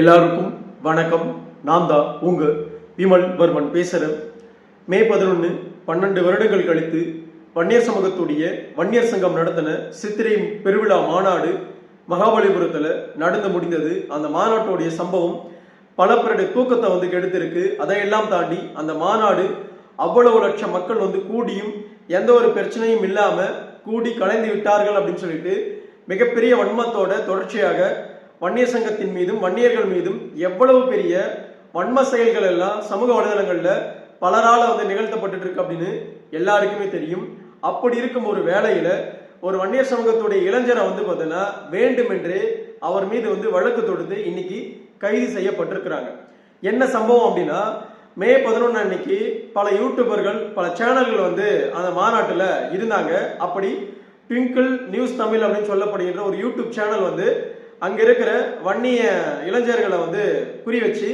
எல்லாருக்கும் வணக்கம். நான் தான் உங்க விமல் வர்மன் பேசுகிறேன் மே பதினொன்று பன்னெண்டு வருடங்கள் கழித்து வன்னியர் சமூகத்துடைய வன்னியர் சங்கம் நடத்தின சித்திரை பெருவிழா மாநாடு மகாபலிபுரத்தில் நடந்து முடிந்தது. அந்த மாநாட்டுடைய சம்பவம் பல பேருடைய தூக்கத்தை வந்து கெடுத்திருக்கு. அதையெல்லாம் தாண்டி அந்த மாநாடு அவ்வளவு லட்சம் மக்கள் வந்து கூடியும் எந்த ஒரு பிரச்சனையும் இல்லாமல் கூடி கலைந்து விட்டார்கள் அப்படின்னு சொல்லிட்டு மிகப்பெரிய வன்மத்தோட தொடர்ச்சியாக வன்னியர் சங்கத்தின் மீதும் வன்னியர்கள் மீதும் எவ்வளவு பெரிய வன்ம செயல்கள் எல்லாம் சமூக வலைதளங்களில் பலரால் வந்து நிகழ்த்தப்பட்டு இருக்கு அப்படின்னு எல்லாருக்குமே தெரியும். அப்படி இருக்கும் ஒரு வேலையில ஒரு வன்னியர் சமூகத்துடைய இளைஞரை வந்து பார்த்தீங்கன்னா வேண்டுமென்றே அவர் மீது வந்து வழக்கு தொடுத்து இன்னைக்கு கைது செய்யப்பட்டிருக்கிறாங்க. என்ன சம்பவம் அப்படின்னா மே பதினொன்று அன்னைக்கு பல யூடியூபர்கள் பல சேனல்கள் வந்து அந்த மாநாட்டில் இருந்தாங்க. அப்படி ட்விங்கிள் நியூஸ் தமிழ் அப்படின்னு சொல்லப்படுகின்ற ஒரு யூடியூப் சேனல் வந்து அங்கே இருக்கிற வன்னிய இளைஞர்களை வந்து குறி வச்சு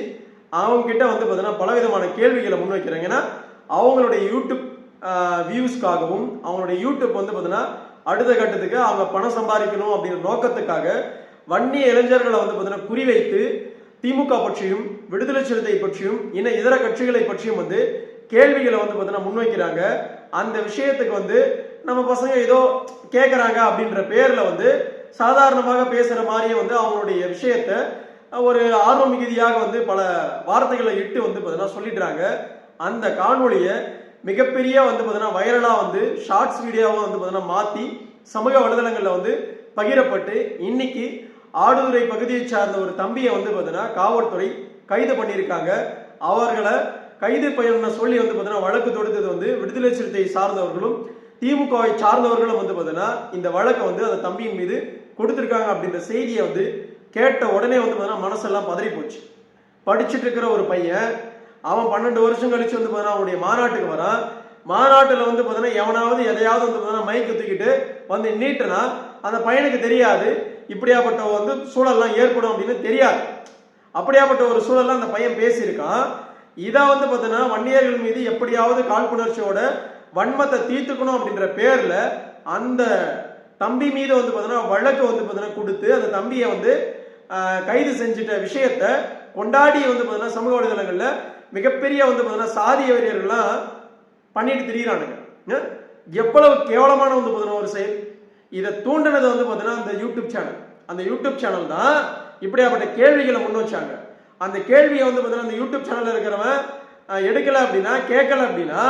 அவங்க கிட்ட வந்து பார்த்தீங்கன்னா பலவிதமான கேள்விகளை முன்வைக்கிறாங்க. ஏன்னா அவங்களுடைய யூடியூப் வியூஸ்க்காகவும் அவங்களுடைய யூடியூப் வந்து பார்த்தீங்கன்னா அடுத்த கட்டத்துக்கு அவங்க பணம் சம்பாதிக்கணும் அப்படிங்கிற நோக்கத்துக்காக வன்னிய இளைஞர்களை வந்து பார்த்தீங்கன்னா குறிவைத்து திமுக பற்றியும் விடுதலை சிறுத்தை பற்றியும் இன்னும் இதர கட்சிகளை பற்றியும் வந்து கேள்விகளை வந்து பார்த்தீங்கன்னா முன்வைக்கிறாங்க. அந்த விஷயத்துக்கு வந்து நம்ம பசங்க ஏதோ கேட்குறாங்க அப்படின்ற பேரில் வந்து சாதாரணமாக பேசுகிற மாதிரியே வந்து அவங்களுடைய விஷயத்த ஒரு ஆர்வ மிகுதியாக வந்து பல வார்த்தைகளை இட்டு வந்து பார்த்தீங்கன்னா சொல்லிடுறாங்க. அந்த காணொலியை மிகப்பெரிய வந்து பார்த்தீங்கன்னா வைரலாக வந்து ஷார்ட்ஸ் வீடியோவாக வந்து பார்த்தீங்கன்னா மாற்றி சமூக வலைதளங்களில் வந்து பகிரப்பட்டு இன்னைக்கு ஆடுதுறை பகுதியை சார்ந்த ஒரு தம்பியை வந்து பார்த்தீங்கன்னா காவல்துறை கைது பண்ணியிருக்காங்க. அவர்களை கைது பண்ண சொல்லி வந்து பார்த்தீங்கன்னா வழக்கு தொடுத்தது வந்து விடுதலை சிறுத்தை சார்ந்தவர்களும் திமுகவை சார்ந்தவர்களும் வந்து பார்த்தீங்கன்னா இந்த வழக்கை வந்து அந்த தம்பியின் மீது கொடுத்துருக்காங்க அப்படின்ற செய்தியை வந்து கேட்ட உடனே வந்து பார்த்தீங்கன்னா மனசெல்லாம் பதறி போச்சு படிச்சுட்டு இருக்கிற ஒரு பையன் அவன் பன்னெண்டு வருஷம் கழிச்சு வந்து பார்த்தீங்கன்னா அவனுடைய மாநாட்டுக்கு வரான். மாநாட்டில் வந்து பார்த்தீங்கன்னா எவனாவது எதையாவது வந்து பார்த்தீங்கன்னா மைக் தூக்கிட்டு வந்து நீட்டுனா அந்த பையனுக்கு தெரியாது. இப்படியாப்பட்ட வந்து சூழல்லாம் ஏற்படும் அப்படின்னு தெரியாது. அப்படியாப்பட்ட ஒரு சூழல்லாம் அந்த பையன் பேசியிருக்கான். இதை வந்து பார்த்தீங்கன்னா வன்னியர்கள் மீது எப்படியாவது காழ்ப்புணர்ச்சியோட வன்மத்தை தீர்த்துக்கணும் அப்படின்ற பேர்ல அந்த தம்பி மீது வந்து பார்த்தீங்கன்னா வழக்கு வந்து பார்த்தீங்கன்னா கொடுத்து அந்த தம்பியை வந்து கைது செஞ்சிட்ட விஷயத்த கொண்டாடி வந்து பார்த்தீங்கன்னா சமூக வலைதளங்களில் மிகப்பெரிய வந்து பார்த்தீங்கன்னா சாதி வெறியர்கள்லாம் பண்ணிட்டு திரியிறானுங்க. எவ்வளவு கேவலமான வந்து பார்த்தீங்கன்னா ஒரு செயல். இதை தூண்டினது வந்து பார்த்தீங்கன்னா அந்த யூடியூப் சேனல். அந்த யூடியூப் சேனல் தான் இப்படியாப்பட்ட கேள்விகளை முன் வச்சாங்க. அந்த கேள்வியை வந்து பார்த்தீங்கன்னா அந்த யூடியூப் சேனலில் இருக்கிறவன் எடுக்கலை எடுக்கல அப்படின்னா கேட்கல அப்படின்னா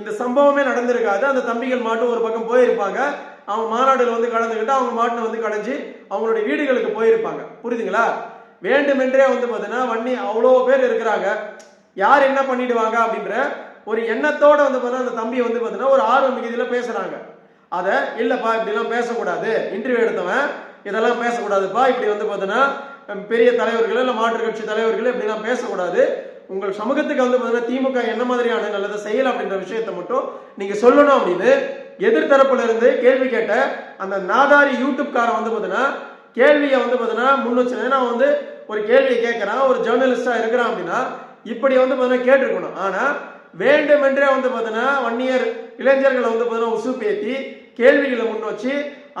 இந்த சம்பவமே நடந்திருக்காது. அந்த தம்பிகள் மாட்டும் ஒரு பக்கம் போயிருப்பாங்க. அவங்க மாநாடுல வந்து கலந்துக்கிட்டு அவங்க மாட்டை வந்து கலைஞ்சு அவங்களுடைய வீடுகளுக்கு போயிருப்பாங்க. புரியுதுங்களா? வேண்டுமென்றே வந்து பார்த்தீங்கன்னா வன்னி அவ்வளோ பேர் இருக்கிறாங்க. யார் என்ன பண்ணிடுவாங்க அப்படின்ற ஒரு எண்ணத்தோட வந்து பார்த்தீங்கன்னா அந்த தம்பி வந்து பார்த்தீங்கன்னா ஒரு ஆர்வம் மிகுதியில் பேசுறாங்க. அதை இல்லைப்பா இப்படிலாம் பேசக்கூடாது. இன்டர்வியூ எடுத்தவன் இதெல்லாம் பேசக்கூடாதுப்பா. இப்படி வந்து பார்த்தீங்கன்னா பெரிய தலைவர்கள் இல்லை மாற்றுக் கட்சி தலைவர்கள் இப்படிலாம் பேசக்கூடாது. உங்கள் சமூகத்துக்கு வந்து பார்த்தீங்கன்னா திமுக என்ன மாதிரியான நல்லதை செய்யலாம் அப்படின்ற விஷயத்தை மட்டும் நீங்கள் சொல்லணும் அப்படின்னு எதிர்த்தரப்புல இருந்து கேள்வி கேட்ட அந்த நாதாரி யூடியூப்காரன் வந்து பார்த்தீங்கன்னா கேள்வியை வந்து பார்த்தீங்கன்னா முன் வச்சு நான் வந்து ஒரு கேள்வியை கேட்குறான் ஒரு ஜேர்னலிஸ்டாக இருக்கிறான் அப்படின்னா இப்படி வந்து பார்த்தீங்கன்னா கேட்டிருக்கணும். ஆனால் வேண்டுமென்றே வந்து பார்த்தீங்கன்னா வன்னியர் இளைஞர்களை வந்து பார்த்தீங்கன்னா பேத்தி கேள்விகளை முன் வச்சு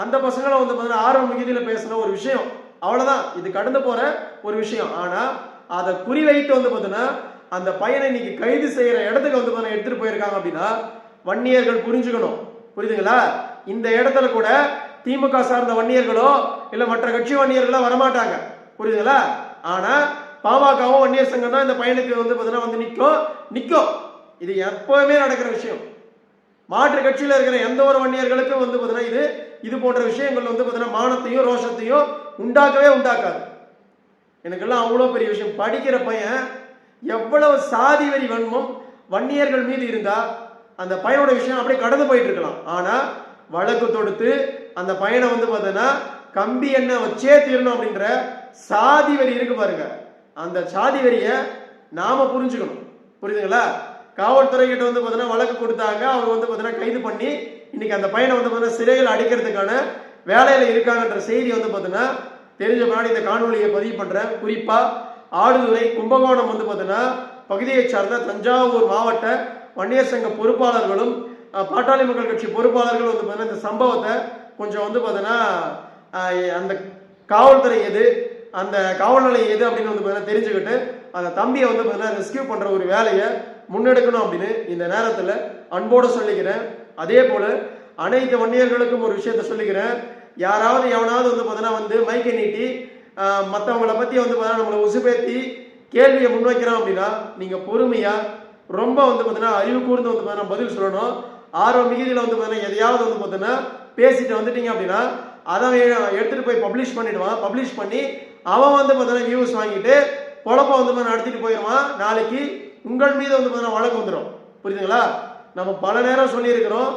அந்த பசங்களை வந்து பார்த்தீங்கன்னா ஆர்வம் மிகுதியில் பேசின ஒரு விஷயம். அவ்வளோதான் இது கடந்து போகிற ஒரு விஷயம். ஆனால் அதை குறிவைத்து வந்து பார்த்தீங்கன்னா அந்த பையனை இன்னைக்கு கைது செய்கிற இடத்துக்கு வந்து பார்த்தீங்கன்னா எடுத்துகிட்டு போயிருக்காங்க அப்படின்னா வன்னியர்கள் புரிஞ்சுக்கணும். புரியுதுங்களா? இந்த இடத்துல கூட திமுக சார்ந்த வன்னியர்களோ இல்ல மற்ற கட்சி வன்னியர்களோ வரமாட்டாங்க. புரியுதுங்களா? ஆனா பாமகவும் வன்னியர் சங்கம் தான் இந்த பையனுக்கு வந்து பார்த்தீங்கன்னா வந்து நிற்கும் நிற்கும் இது எப்பவுமே நடக்கிற விஷயம். மாற்று கட்சியில் இருக்கிற எந்த ஒரு வன்னியர்களுக்கும் வந்து பார்த்தீங்கன்னா இது இது போன்ற விஷயங்கள் வந்து பார்த்தீங்கன்னா மானத்தையும் ரோஷத்தையும் உண்டாக்கவே உண்டாக்காது. எனக்கெல்லாம் அவ்வளோ பெரிய விஷயம். படிக்கிற பையன் எவ்வளவு சாதி வரி வன்மம் வன்னியர்கள் மீது இருந்தால் அந்த பையனோட விஷயம் அப்படியே கடந்து போயிட்டு இருக்கலாம் ஆனா வழக்கு தொடுத்து அந்த பையனை வந்து பார்த்தோன்னா கம்பி எண்ணெய் வச்சே தீரணும் அப்படின்ற சாதி வரி இருக்கு பாருங்க. அந்த சாதி வெறிய நாம புரிஞ்சுக்கணும். புரியுதுங்களா? காவல்துறை கிட்ட வந்து பார்த்தீங்கன்னா வழக்கு கொடுத்தாங்க. அவங்க வந்து பார்த்தீங்கன்னா கைது பண்ணி இன்னைக்கு அந்த பையனை வந்து பார்த்தீங்கன்னா சிறையில் அடைக்கிறதுக்கான வேலையில இருக்காங்கன்ற செய்தி வந்து பார்த்தீங்கன்னா தெரிஞ்ச முன்னாடி இந்த காணொலியை பதிவு பண்றேன் குறிப்பா ஆடுதுறை கும்பகோணம் வந்து பார்த்தீங்கன்னா பகுதியை சார்ந்த தஞ்சாவூர் மாவட்ட வன்னியர் சங்க பொறுப்பாளர்களும் பாட்டாளி மக்கள் கட்சி பொறுப்பாளர்கள் வந்து பார்த்தீங்கன்னா இந்த சம்பவத்தை கொஞ்சம் வந்து பார்த்தீங்கன்னா அந்த காவல்துறை எது அந்த காவல் நிலையம் எது அப்படின்னு வந்து பார்த்தீங்கன்னா தெரிஞ்சுக்கிட்டு அந்த தம்பியை வந்து பார்த்தீங்கன்னா ரெஸ்கியூ பண்ணுற ஒரு வேலையை முன்னெடுக்கணும் அப்படின்னு இந்த நேரத்தில் அன்போடு சொல்லிக்கிறேன். அதே போல் அனைத்து வன்னியர்களுக்கும் ஒரு விஷயத்த சொல்லிக்கிறேன். யாராவது எவனாவது வந்து பார்த்தீங்கன்னா வந்து மைக்கை நீட்டி மற்றவங்கள பற்றி வந்து பார்த்தீங்கன்னா நம்மளை உசுபேத்தி கேள்வியை முன்வைக்கிறோம் அப்படின்னா நீங்கள் பொறுமையாக ரொம்ப வந்து பார்த்தீங்கன்னா அறிவு கூர்ந்து வந்து பார்த்தீங்கன்னா பதில் சொல்லணும். ஆர்வம் மிகுதியில் வந்து பார்த்தீங்கன்னா எதையாவது வந்து பார்த்தீங்கன்னா பேசிட்டு வந்துட்டீங்க அப்படின்னா அதை எடுத்துகிட்டு போய் பப்ளிஷ் பண்ணிவிடுவான் பப்ளிஷ் பண்ணி அவன் வந்து பார்த்தீங்கன்னா வியூஸ் வாங்கிட்டு பொழப்ப வந்து பார்த்தீங்கன்னா நடத்திட்டு போயிடுவான். நாளைக்கு உங்கள் மீது வந்து பார்த்தீங்கன்னா வழக்கு வந்துடும் புரியுதுங்களா? நம்ம பல நேரம் சொல்லியிருக்கிறோம்.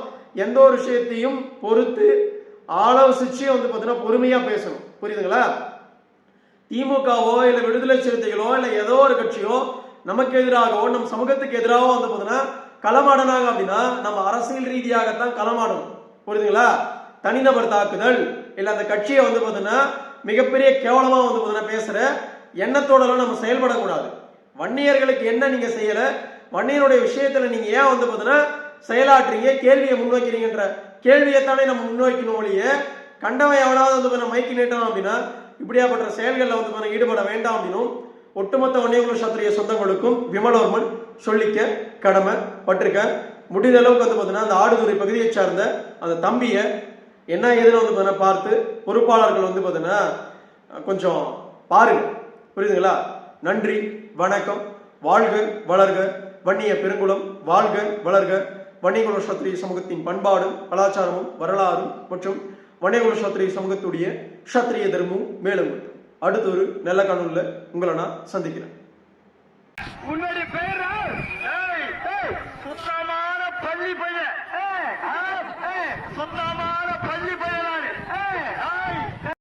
எந்த ஒரு விஷயத்தையும் பொறுத்து ஆலோசிச்சு வந்து பார்த்தீங்கன்னா பொறுமையாக பேசணும். புரியுதுங்களா? திமுகவோ இல்லை விடுதலை சிறுத்தைகளோ இல்லை ஏதோ ஒரு கட்சியோ நமக்கு எதிராகவோ நம் சமூகத்துக்கு எதிராகவோ வந்து பார்த்தீங்கன்னா களமாடினாங்க அப்படின்னா நம்ம அரசியல் ரீதியாகத்தான் களமாடணும். புரியுதுங்களா? தனிநபர் தாக்குதல் இல்லை அந்த கட்சியை வந்து பார்த்தீங்கன்னா மிகப்பெரிய கேவலமாக வந்து பார்த்தீங்கன்னா பேசுகிற எண்ணத்தோடலாம் நம்ம செயல்படக்கூடாது. வன்னியர்களுக்கு என்ன நீங்கள் செய்யலை வன்னியருடைய விஷயத்தில் நீங்கள் ஏன் வந்து பார்த்தீங்கன்னா செயலாற்றுறீங்க? கேள்வியை முன்வைக்கிறீங்கன்ற கேள்வியைத்தானே நம்ம முன்வைக்கணும் ஒழிய கண்டவன் எவனாவது வந்து பார்த்தீங்கன்னா மைக்கு நீட்டணும் அப்படின்னா இப்படியாப்பட்ட செயல்களில் வந்து பார்த்தீங்கன்னா ஈடுபட வேண்டாம் அப்படின்னும் ஒட்டுமொத்த வன்னியகுல சத்திரிய சொந்தங்களுக்கும் விமலோர்மன் சொல்லிக்க கடமை பட்டிருக்கேன் முடிந்த அளவுக்கு வந்து பார்த்தீங்கன்னா அந்த ஆடுதுறை பகுதியை சார்ந்த அந்த தம்பியை என்ன ஏதுன்னு வந்து பார்த்தீங்கன்னா பார்த்து பொறுப்பாளர்கள் வந்து பார்த்தீங்கன்னா கொஞ்சம் பாருங்க. புரியுதுங்களா? நன்றி வணக்கம் வாழ்க வளர்க வன்னிய பெருங்குளம் வாழ்க வளர்க. வன்னியகுல சத்திரிய சமூகத்தின் பண்பாடும் கலாச்சாரமும் வரலாறும் மற்றும் வன்னியகுல சத்திரிய சமூகத்துடைய சத்திரிய தர்மமும் மேலும் அடுத்த ஒரு நல்ல காணொலியில் உங்களை நான் சந்திக்கிறேன். உன்னுடைய பேர். சுத்தமான பள்ளி பையன். ஏய், சுத்தமான பள்ளி பையன்